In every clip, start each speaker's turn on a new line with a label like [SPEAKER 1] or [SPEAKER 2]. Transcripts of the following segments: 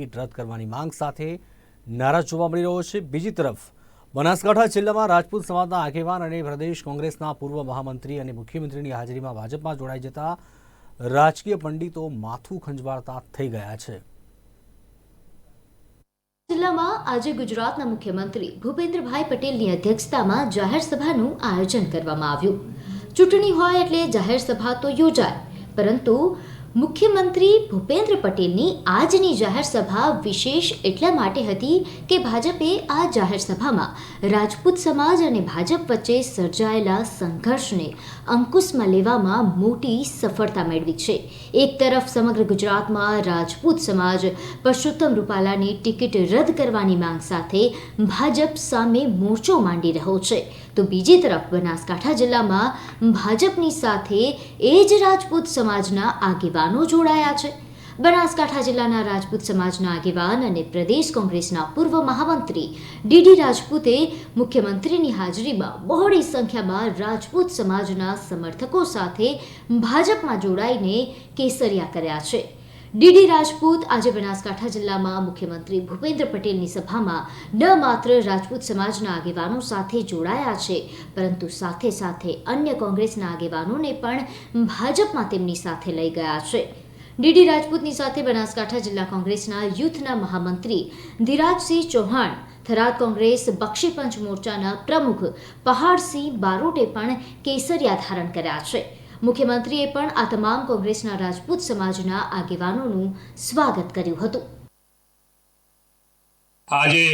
[SPEAKER 1] Ticket રદ કરવાની માંગ સાથે નારાજ જોવા મળી રહ્યો છે. બીજી તરફ, બનાસકાંઠા જિલ્લામાં રાજપૂત સમાજના આગેવાન અને પ્રદેશ કોંગ્રેસના પૂર્વ મહામંત્રી અને મુખ્યમંત્રીની હાજરીમાં ભાજપમાં જોડાઈ જતા રાજકીય પંડિતો માથું ખંજવાળતા થઈ ગયા છે.
[SPEAKER 2] જિલ્લામાં આજે ગુજરાતના મુખ્યમંત્રી ભૂપેન્દ્રભાઈ પટેલની અધ્યક્ષતામાં જાહેર આયોજન કરવામાં આવ્યું. ચૂંટણી હોય એટલે જાહેર તો યોજાય, પરંતુ મુખ્યમંત્રી ભૂપેન્દ્ર પટેલની આજની જાહેર સભા વિશેષ એટલા માટે હતી કે ભાજપે આ જાહેર સભામાં રાજપૂત સમાજ અને ભાજપ વચ્ચે સર્જાયેલા સંઘર્ષને અંકુશમાં લેવામાં મોટી સફળતા મેળવી છે. એક તરફ સમગ્ર ગુજરાતમાં રાજપૂત સમાજ પરસોત્તમ રૂપાલાની ટિકિટ રદ કરવાની માંગ સાથે ભાજપ સામે મોરચો માંડી રહ્યો છે. તો બીજી તરફ બનાસકાંઠા જિલ્લામાં ભાજપની સાથે એ જ રાજપૂત સમાજના આગેવાનો જોડાયા છે. બનાસકાંઠા જિલ્લાના રાજપૂત સમાજના આગેવાન અને પ્રદેશ કોંગ્રેસના પૂર્વ મહામંત્રી ડીડી રાજપૂતે મુખ્યમંત્રીની હાજરીમાં બહોળી સંખ્યામાં રાજપૂત સમાજના સમર્થકો સાથે ભાજપમાં જોડાઈને કેસરિયા કર્યા છે. ડીડી રાજપૂત આજે બનાસકાંઠા જિલ્લામાં મુખ્યમંત્રી ભૂપેન્દ્ર પટેલની સભામાં ન માત્ર રાજપૂત સમાજના આગેવાનો સાથે જોડાયા છે, પરંતુ સાથે સાથે અન્ય કોંગ્રેસના આગેવાનોને પણ ભાજપમાં તેમની સાથે લઈ ગયા છે. ડીડી રાજપૂતની સાથે બનાસકાંઠા જિલ્લા કોંગ્રેસના યુથના મહામંત્રી ધીરાજસિંહ ચૌહાણ, થરાદ કોંગ્રેસ બક્ષીપંચ મોરચાના પ્રમુખ પહાડસિંહ બારોટે પણ કેસરિયા ધારણ કર્યા છે. મુખ્યમંત્રીએ પણ આ તમામ કોંગ્રેસના રાજપૂત સમાજના આગેવાનોનું સ્વાગત કર્યું હતું.
[SPEAKER 3] આજે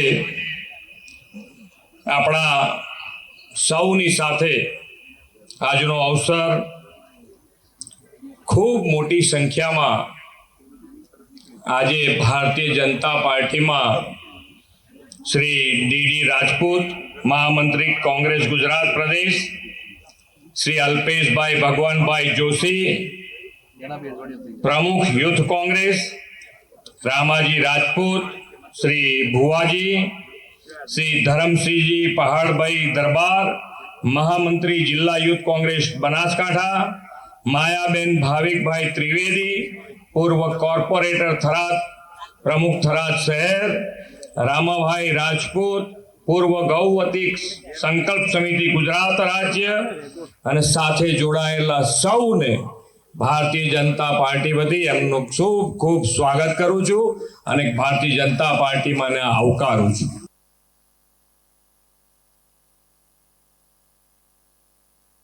[SPEAKER 3] આપણા સૌની સાથે આજનો અવસર ખૂબ મોટી સંખ્યામાં આજે ભારતીય જનતા પાર્ટીમાં શ્રી ડીડી રાજપૂત, મહામંત્રી કોંગ્રેસ ગુજરાત પ્રદેશ શ્રી અલ્પેશભાઈ ભગવાનભાઈ જોશી પ્રમુખ યુથ કોંગ્રેસ રામાજી રાજપૂત શ્રી ભુવાજી શ્રી ધરમસિંહજી પહાડભાઈ દરબાર મહામંત્રી જિલ્લા યુથ કોંગ્રેસ બનાસકાંઠા માયાબેન ભાવિકભાઈ ત્રિવેદી પૂર્વ કોર્પોરેટર થરાદ પ્રમુખ થરાદ શહેર રામાભાઈ રાજપૂત પૂર્વ ગૌવતી સંકલ્પ સમિતિ ગુજરાત રાજ્ય અને સાથે જોડાયેલા સૌને ભારતીય જનતા પાર્ટી વતી એમનું ખૂબ ખૂબ સ્વાગત કરું છું અને ભારતીય જનતા પાર્ટીમાં આવકારું છું.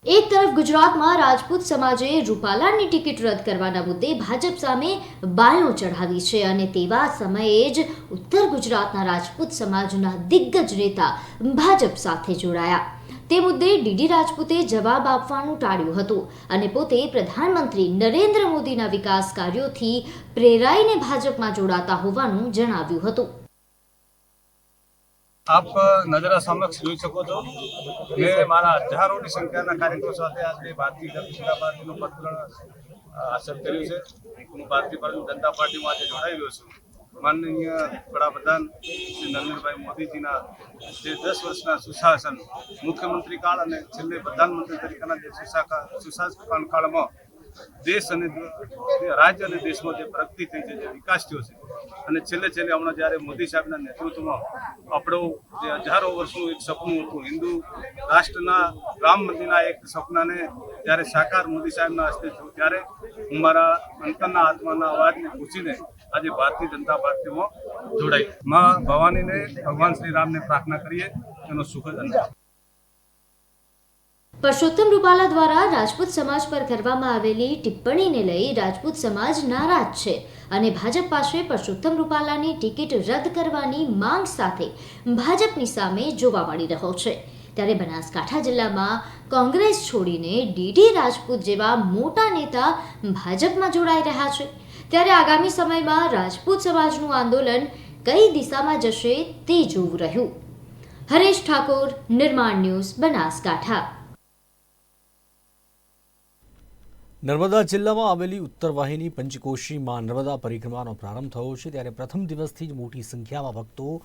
[SPEAKER 2] એક તરફ ગુજરાતમાં રાજપૂત સમાજે રૂપાલાની ટિકિટ રદ કરવાના મુદ્દે ભાજપ સામે બાયો ચઢાવી છે અને તેવા સમયે જ ઉત્તર ગુજરાતના રાજપૂત સમાજના દિગ્ગજ નેતા ભાજપ સાથે જોડાયા. તે મુદ્દે ડીડી રાજપૂતે જવાબ આપવાનું ટાળ્યું હતું અને પોતે પ્રધાનમંત્રી નરેન્દ્ર મોદીના વિકાસ કાર્યોથી પ્રેરાઈને ભાજપમાં જોડાતા હોવાનું જણાવ્યું હતું.
[SPEAKER 4] આપ નજરા સમક્ષ જોઈ શકો છો. મેં મારા હજારોની સંખ્યાના કાર્યકરો સાથે આજે ભારતીય જનતા પાર્ટીનું પત્ર હાંસલ કર્યું છે. હું ભારતીય જનતા પાર્ટીમાં આજે જોડાઈ છું. માનનીય વડાપ્રધાન શ્રી નરેન્દ્રભાઈ મોદીજીના જે દસ વર્ષના સુશાસન, મુખ્યમંત્રી કાળ અને છેલ્લે પ્રધાનમંત્રી તરીકેના જે સુશાકા સુશાસન કાળમાં દેશ અને રાજ્ય અને દેશમાં જે પ્રગતિ થઈ છે, જે વિકાસ થયો છે અને છેલ્લે છેલ્લે હમણાં જ્યારે મોદી સાહેબના નેતૃત્વમાં આપણું જે હજારો વર્ષનું એક સપનું હતું, હિન્દુ રાષ્ટ્રના રામ મંદિરના એક સપનાને જ્યારે સાકાર મોદી સાહેબના હસ્તે થયું, ત્યારે હું મારા અંતરના આત્માના અવાજને પૂછીને આજે ભારતીય જનતા પાર્ટીમાં જોડાઈ. મા ભવાનીને ભગવાન શ્રી રામને પ્રાર્થના કરીએ, એનો સુખદ અંત
[SPEAKER 2] પરસોત્તમ રૂપાલા દ્વારા રાજપૂત સમાજ પર કરવામાં આવેલી ટિપ્પણીને લઈ રાજપૂત સમાજ નારાજ છે અને ભાજપ પાસે પરસોત્તમ રૂપાલાની ટિકિટ રદ કરવાની માંગ સાથે ભાજપની સામે જોવા મળી રહ્યો છે. ત્યારે બનાસકાંઠા જિલ્લામાં કોંગ્રેસ છોડીને ડીડી રાજપૂત જેવા મોટા નેતા ભાજપમાં જોડાઈ રહ્યા છે. ત્યારે આગામી સમયમાં રાજપૂત સમાજનું આંદોલન કઈ દિશામાં જશે તે જોવું રહ્યું. હરેશ ઠાકોર, નિર્માણ ન્યૂઝ બનાસકાંઠા.
[SPEAKER 1] નર્મદા જિલ્લામાં આવેલી ઉત્તર વાહિની પંચકોશીમાં નર્મદા પરિક્રમાનો પ્રારંભ થયો છે. ત્યારે પ્રથમ દિવસથી જ મોટી સંખ્યામાં ભક્તો